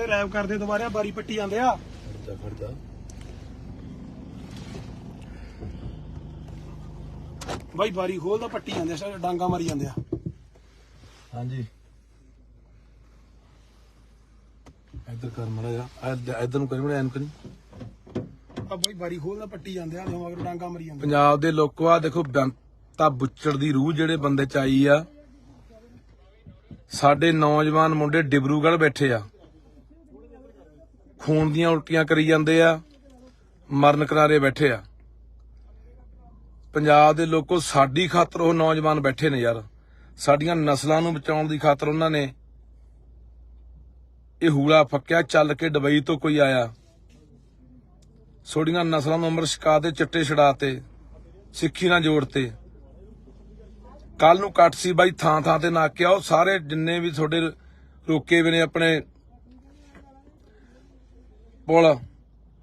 ਦੇ ਰੈਪ ਕਰਦੇ ਦੁਬਾਰਾ ਬਾਰੀ ਪੱਟੀ ਜਾਂਦੇ ਆ। ਖੜਦਾ ਖੜਦਾ ਬਾਈ ਬਾਰੀ ਖੋਲਦਾ ਪੱਟੀ ਜਾਂਦੇ ਆ ਡਾਂਗਾ ਮਾਰੀ ਜਾਂਦੇ ਆ। ਹਾਂਜੀ। ਇੱਧਰ ਕਰ ਮੜਾ ਜਾ ਇੱਧਰ ਨੂੰ ਕਰੀ ਮੜਾ ਐਨ ਕਰੀ ਆ ਬਾਈ ਬਾਰੀ ਖੋਲਦਾ ਪੱਟੀ ਜਾਂਦੇ ਆ ਜਿਵੇਂ ਅਗਰ ਡਾਂਗਾ ਮਾਰੀ ਜਾਂਦੇ ਪੰਜਾਬ ਦੇ ਲੋਕੋ ਆ ਦੇਖੋ ਬੰਤਾ ਬੁੱਚੜ ਦੀ ਰੂਹ ਜਿਹੜੇ ਬੰਦੇ ਚ ਆਈ ਆ। ਸਾਡੇ ਨੌਜਵਾਨ ਮੁੰਡੇ ਡਿਬਰੂਗੜ੍ਹ ਬੈਠੇ ਆ। ਖੂਨ ਦੀਆਂ ਉਲਟੀਆਂ ਕਰੀ ਜਾਂਦੇ ਆ, ਮਰਨ ਕਿਨਾਰੇ ਬੈਠੇ ਆ। ਪੰਜਾਬ ਦੇ ਲੋਕੋ, ਸਾਡੀ ਖਾਤਰ ਉਹ ਨੌਜਵਾਨ ਬੈਠੇ ਨੇ ਯਾਰ। ਸਾਡੀਆਂ ਨਸਲਾਂ ਨੂੰ ਬਚਾਉਣ ਦੀ ਖਾਤਰ ਉਹਨਾਂ ਨੇ ਇਹ ਹੂਲਾ ਫੱਕਿਆ, ਚੱਲ ਕੇ ਦੁਬਈ ਤੋਂ ਕੋਈ ਆਇਆ। ਛੋਡੀਆਂ ਨਸਲਾਂ ਨੂੰ ਅੰਮ੍ਰਿਤ ਛਕਾ ਤੇ, ਚਿੱਟੇ ਛੜਾਤੇ ਸਿੱਖੀ ਨਾਲ ਜੋੜਤੇ ਕੱਲ ਨੂੰ ਕੱਟ ਸੀ ਬਾਈ ਥਾਂ ਥਾਂ ਤੇ ਨਾ ਨਾਕਿਆ ਉਹ ਸਾਰੇ ਜਿੰਨੇ ਵੀ ਤੁਹਾਡੇ ਰੋਕੇ ਵੀ ਨੇ ਆਪਣੇ ਪੁਲ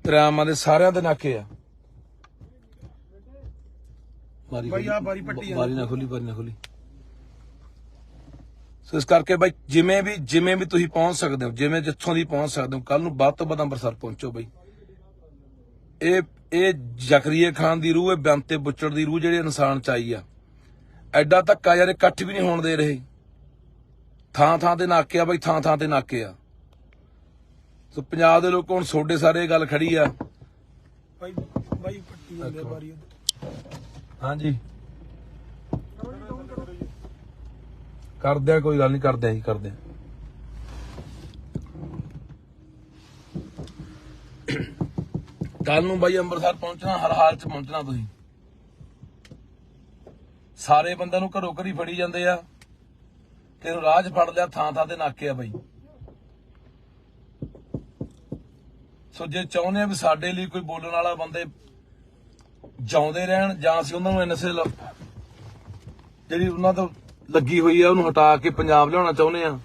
ਦਰਿਆਵਾਂ ਦੇ ਸਾਰਿਆਂ ਦੇ ਨਾਕੇ ਆ। ਮਾਰੀ ਬਾਈ ਆਹ ਬਾਰੀ ਪੱਟੀ ਬਾਰੀ ਨਾ ਖੋਲੀ ਬਾਰੀ ਨਾ ਖੋਲੀ। ਸੋ ਇਸ ਕਰਕੇ ਬਾਈ ਜਿਵੇਂ ਵੀ ਜਿਵੇਂ ਵੀ ਤੁਸੀਂ ਪਹੁੰਚ ਸਕਦੇ ਹੋ ਜਿਵੇਂ ਜਿੱਥੋਂ ਦੀ ਪਹੁੰਚ ਸਕਦੇ ਹੋ ਕੱਲ ਨੂੰ ਵੱਧ ਤੋਂ ਵੱਧ ਅੰਮ੍ਰਿਤਸਰ ਪਹੁੰਚੋ ਬਾਈ। ਇਹ ਇਹ ਜ਼ਕਰੀਏ ਖਾਨ ਦੀ ਰੂਹ ਹੈ ਬੰਤੇ ਬੁੱਚੜ ਦੀ ਰੂਹ ਜਿਹੜੇ ਇਨਸਾਨ ਚ ਆਈ ਆ। ਐਡਾ ਧੱਕਾ ਯਾਰ ਇਕੱਠ ਵੀ ਨਹੀਂ ਹੋਣ ਦੇ ਰਹੇ। ਥਾਂ ਥਾਂ ਤੇ ਨਾਕੇ ਆ ਬਾਈ ਥਾਂ ਥਾਂ ਤੇ ਨਾਕੇ ਆ। ਸੋ ਪੰਜਾਬ ਦੇ ਲੋਕ ਹੁਣ ਸੋਡੇ ਸਾਰੇ ਇਹ ਗੱਲ ਖੜੀ ਆ। ਬਾਈ ਬਾਈ ਪੱਟੀ ਜਾਂਦੇ ਆ ਬਾਰੀ ਹਾਂਜੀ। ਕਰਦੇ ਆ ਕੋਈ ਗੱਲ ਨਹੀਂ ਕਰਦੇ ਆ ਜੀ ਕਰਦੇ ਆ। ਕੱਲ ਨੂੰ ਬਾਈ ਅੰਮ੍ਰਿਤਸਰ ਪਹੁੰਚਣਾ ਹਰ ਹਾਲ ਚ ਪਹੁੰਚਣਾ ਤੁਸੀਂ। ਸਾਰੇ ਬੰਦਿਆਂ ਨੂੰ ਘਰੋਂ ਘਰੀ ਫੜੀ ਜਾਂਦੇ ਆ। ਕਿ ਰਾਹ 'ਚ ਫੜ ਲਿਆ ਥਾਂ ਥਾਂ ਤੇ ਨਾਕੇ ਆ ਬਾਈ। ਸੋ ਜੇ ਚਾਹੁੰਦੇ ਆ ਵੀ ਸਾਡੇ ਲਈ ਕੋਈ ਬੋਲਣ ਵਾਲਾ ਬੰਦੇ ਜਾਉਂਦੇ ਰਹਿਣ, ਜਾਂ ਅਸੀਂ ਉਹਨਾਂ ਨੂੰ ਐਨਐਸਏ ਜਿਹੜੀ ਉਹਨਾਂ ਤੋਂ ਲੱਗੀ ਹੋਈ ਆ, ਉਹਨੂੰ ਹਟਾ ਕੇ ਪੰਜਾਬ ਲਿਆਉਣਾ ਚਾਹੁੰਦੇ ਆ,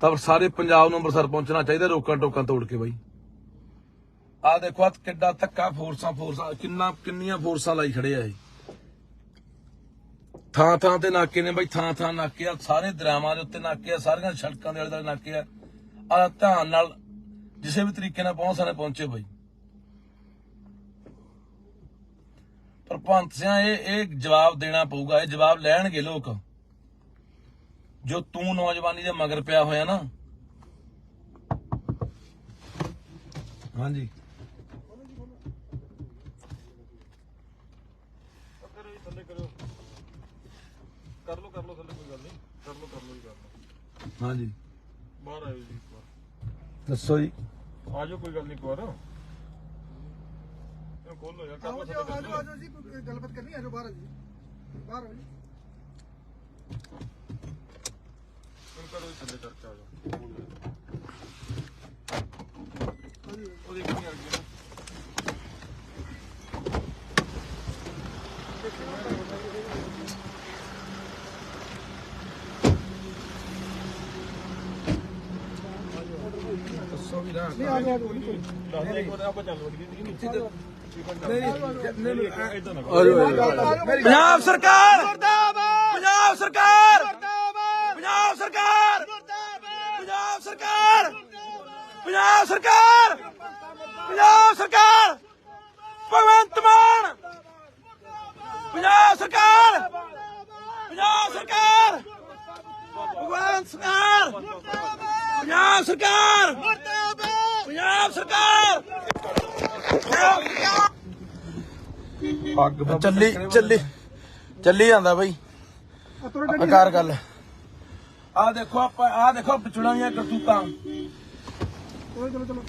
ਤਾਂ ਸਾਰੇ ਪੰਜਾਬ ਨੂੰ ਅੰਮ੍ਰਿਤਸਰ ਪਹੁੰਚਣਾ ਚਾਹੀਦਾ, ਰੋਕਾਂ ਟੋਕਾਂ ਤੋੜ ਕੇ ਬਾਈ। ਆ ਦੇਖੋ ਆ ਕਿੱਡਾ ਧੱਕਾ ਫੋਰਸਾਂ ਫੋਰਸਾਂ, ਕਿੰਨਾ, ਕਿੰਨੀਆਂ ਫੋਰਸਾਂ ਲਾਈ ਖੜੇ ਆ ਇਹ। ਥਾਂ ਥਾਂ ਤੇ ਨਾਕੇ ਨੇ ਬਾਈ, ਥਾਂ ਥਾਂ ਨਾਕੇ ਆ, ਸਾਰੇ ਦਰਿਆਵਾਂ ਦੇ ਉੱਤੇ ਨਾਕੇ ਆ, ਸਾਰੀਆਂ ਸੜਕਾਂ ਦੇ ਆਲੇ ਦੁਆਲੇ ਨਾਕੇ ਆ। ਆ ਧਿਆਨ ਨਾਲ ਕਿਸੇ ਵੀ ਤਰੀਕੇ ਨਾਲ ਪਹੁੰਚ ਸਕਦੇ ਪਹੁੰਚੇ ਬਾਈ। ਪਰ ਸਿਆ ਇਹ ਇਹ ਜਵਾਬ ਦੇਣਾ ਪਊਗਾ ਇਹ ਜਵਾਬ ਲੈਣਗੇ ਲੋਕ। ਜੋ ਤੂੰ ਨੌਜਵਾਨੀ ਦੇ ਮਗਰ ਪਿਆ ਹੋਇਆ ਨਾ। ਹਾਂਜੀ। ਕਰ ਲੋ ਕਰ ਲੋ ਥੱਲੇ ਕੋਈ ਗੱਲ ਨਹੀਂ। ਕਰ ਲੋ ਕਰ ਲੋ ਜੀ ਕਰ ਲੋ ਹਾਂਜੀ। ਬਾਹਰ ਆਇਓ ਜੀ ਇੱਕ ਵਾਰ। ਦੱਸੋ ਜੀ। ਆ ਜਾਓ ਕੋਈ ਗੱਲ ਨਹੀਂ ਕਰ ਲਓ। ਆਜੋ ਜੀ ਕੋਈ ਗੱਲਬਾਤ ਕਰਨੀ ਆਜੋ ਬਾਹਰ ਜੀ। ਬਾਹਰ ਆਓ ਜੀ। ਹੁਣ ਕਰੋ ਜੀ ਥੱਲੇ ਕਰਕੇ ਆ ਜਾਓ ਉਹ ਦੇਖ ਨਹੀਂ ਆ ਗਈ ਦੱਸੋ ਵੀ ਨਾ ਨਹੀਂ ਇੱਕ ਵਾਰ ਆਪਾਂ ਚੱਲ ਵੜੀਏ ਨੀਚੇ ਪੰਜਾਬ ਸਰਕਾਰ! ਪੰਜਾਬ ਸਰਕਾਰ! ਪੰਜਾਬ ਸਰਕਾਰ! ਪੰਜਾਬ ਸਰਕਾਰ! ਪੰਜਾਬ ਸਰਕਾਰ! ਪੰਜਾਬ ਸਰਕਾਰ! ਭਗਵੰਤ ਮਾਨ! ਪੰਜਾਬ ਸਰਕਾਰ! ਪੰਜਾਬ ਸਰਕਾਰ! ਭਗਵੰਤ ਸਰਕਾਰ! ਪੰਜਾਬ ਸਰਕਾਰ! ਪੰਜਾਬ ਸਰਕਾਰ! ਪੱਗ ਚੱਲੀ ਚੱਲੀ ਚੱਲੀ ਜਾਂਦਾ ਬਾਈ। ਆਕਾਰ ਗੱਲ। ਆ ਦੇਖੋ ਆਪਾਂ ਆ ਦੇਖੋ ਪਿਛੜਾਂ ਦੀਆਂ ਕਰਤੂਤਾਂ। ਚਲੋ ਚਲੋ ਚਲੋ।